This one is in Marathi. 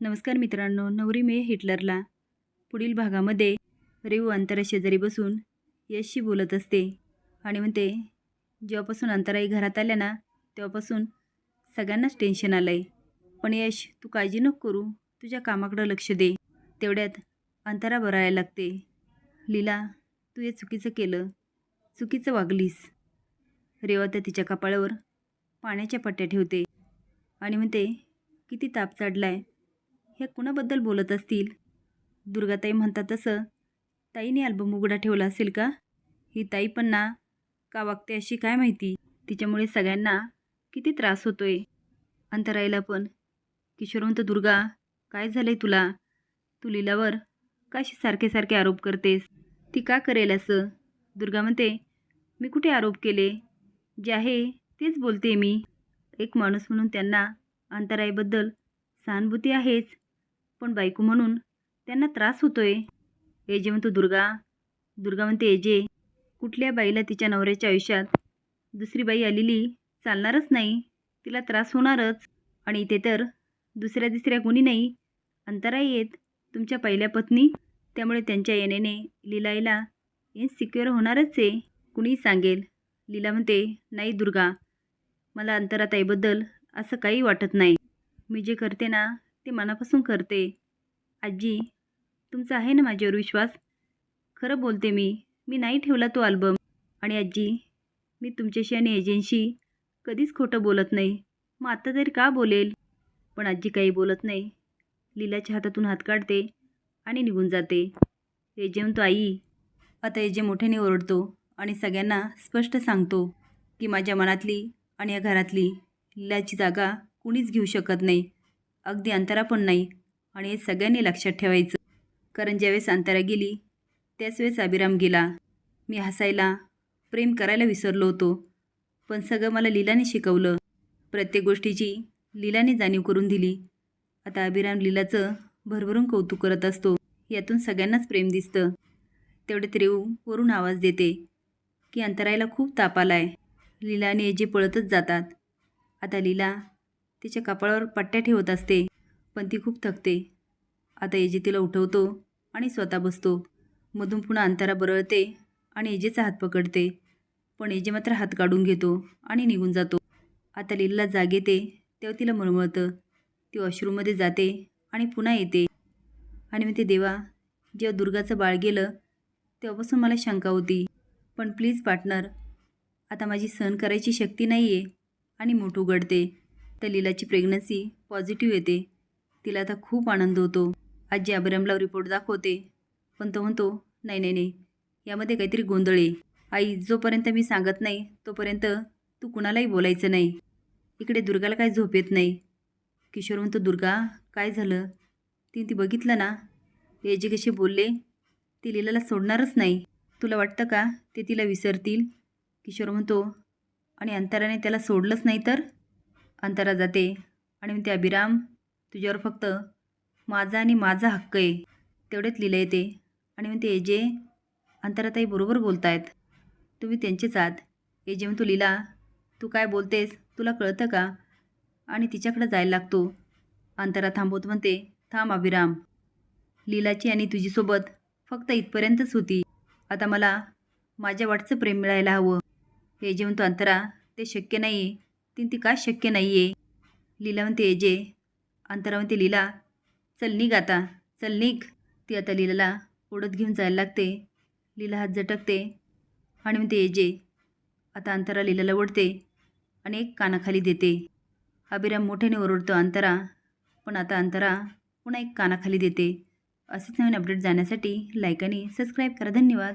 नमस्कार मित्रांनो नवरी मे हिटलरला. पुढील भागामध्ये रेऊ अंतरा शेजारी बसून यशशी बोलत असते आणि म्हणते जेव्हापासून अंतराई घरात आल्या ना तेव्हापासून सगळ्यांनाच टेन्शन आलं आहे पण यश तू काळजी नको करू तुझ्या कामाकडं लक्ष दे. तेवढ्यात अंतरा भरायला लागते. लीला तू हे चुकीचं केलं. चुकीचं वागलीस. रेवा तर तिच्या कपाळावर पाण्याच्या पट्ट्या ठेवते आणि म्हणते किती ताप चढलाय ह्या कुणाबद्दल बोलत असतील? दुर्गाताई म्हणतात तसं. ताईने अल्बम उघडा ठेवला असेल का? ही ताई पण ना का वागते अशी काय माहिती? तिच्यामुळे सगळ्यांना किती त्रास होतोय. अंतराईला पण. किशोरवंत दुर्गा काय झालंय तुला? तू लिलावर काशी सारखे सारखे आरोप करतेस? ती का करेल असं? दुर्गा म्हणते मी कुठे आरोप केले? जे आहे तेच बोलते मी. एक माणूस म्हणून त्यांना अंतराईबद्दल सहानुभूती आहेच. पण बायको म्हणून त्यांना त्रास होतोय. एजे म्हणतो दुर्गा दुर्गा म्हणते एजे कुठल्या बाईला तिच्या नवऱ्याच्या आयुष्यात दुसरी बाई आलेली चालणारच नाही तिला त्रास होणारच आणि इथे तर दुसऱ्या तिसऱ्या कुणी नाही. अंतराई येत तुमच्या पहिल्या पत्नी त्यामुळे त्यांच्या येण्याने लिलाईला इनसिक्युअर होणारच आहे. कुणीही सांगेल लीला म्हणते नाही दुर्गा मला अंतराताईबद्दल असं काही वाटत नाही. मी जे करते ना ते मनापासून करते. आजी तुमचा आहे ना माझ्यावर विश्वास? खरं बोलते मी मी नाही ठेवला तो अल्बम आणि आजी मी तुमच्याशी आणि एजन्सी कधीच खोटं बोलत नाही. मग आत्ता तरी का बोलेल? पण आजी काही बोलत नाही. लीलाच्या हातातून हात काढते आणि निघून जाते. एजेम तो आई आता एजे मोठ्याने ओरडतो आणि सगळ्यांना स्पष्ट सांगतो की माझ्या मनातली आणि या घरातली लीलाची जागा कुणीच घेऊ शकत नाही. अगदी अंतरा पण नाही. आणि हे सगळ्यांनी लक्षात ठेवायचं. कारण ज्यावेळेस अंतरा गेली त्याच वेळेस अभिराम गेला. मी हसायला प्रेम करायला विसरलो होतो. पण सगळं मला लीलाने शिकवलं. प्रत्येक गोष्टीची लीलाने जाणीव करून दिली. आता अभिराम लीलाचं भरभरून कौतुक करत असतो. यातून सगळ्यांनाच प्रेम दिसतं. तेवढ्यात रेऊ वरून आवाज देते की अंतरायला खूप ताप आला आहे लिलाने जे पळतच जातात. आता लीला तिच्या कपाळावर पट्ट्या ठेवत असते. पण ती खूप थकते. आता एजे तिला उठवतो आणि स्वतः बसतो. मधून पुन्हा अंतरा बरळते आणि एजेचा हात पकडते. पण एजे मात्र हात काढून घेतो आणि निघून जातो. आता लीलाला जाग येते तेव्हा तिला मळमळतं. ती वॉशरूममध्ये जाते आणि पुन्हा येते. आणि मग ते देवा जेव्हा दुर्गाचं बाळ गेलं तेव्हापासून मला शंका होती. पण प्लीज पार्टनर आता माझी सहन करायची शक्ती नाही आहे आणि मोठ उघडते. तर लीलाची प्रेग्नन्सी पॉझिटिव्ह येते. तिला आता खूप आनंद होतो. आजी अभिरामला रिपोर्ट दाखवते. पण तो म्हणतो नाही नाही नाही. यामध्ये काहीतरी गोंधळ आहे. आई जोपर्यंत मी सांगत नाही तोपर्यंत तू कुणालाही बोलायचं नाही. इकडे दुर्गाला काय झोप येत नाही. किशोर म्हणतो दुर्गा काय झालं? तिने ती बघितलं ना? हे जे कसे बोलले ती लीलाला सोडणारच नाही. तुला वाटतं का ते तिला विसरतील? किशोर म्हणतो आणि अंतराने त्याला सोडलंच नाही तर? अंतरा जाते आणि म्हणते अभिराम तुझ्यावर फक्त माझा आणि माझा हक्क आहे. तेवढेच लिहिलं येते आणि म्हणते एजे अंतराताई बरोबर बोलतायत तुम्ही त्यांचेच आहात. एजे म्हणतो लिहिला तू काय बोलतेस तुला कळतं का? आणि तिच्याकडे जायला लागतो. अंतरा थांबवत म्हणते थांब अभिराम. लीलाची आणि तुझीसोबत फक्त इथपर्यंतच होती. आता मला माझ्या वाटचं प्रेम मिळायला हवं. हे जे म्हणतो अंतरा ते शक्य नाही तीन ती काय शक्य नाही आहे लीला म्हणते एजे अंतरा म्हणते लीला चल निघ आता चल निघ. ती आता लीलाला ओढत घेऊन जायला लागते. लीला हात झटकते आणि म्हणते एजे आता अंतरा लीलाला ओढते आणि एक कानाखाली देते. अभिराम मोठ्याने ओरडतो अंतरा पण आता अंतरा पुन्हा एक कानाखाली देते. असेच नवीन अपडेट जाण्यासाठी लाईक आणि सबस्क्राईब करा. धन्यवाद.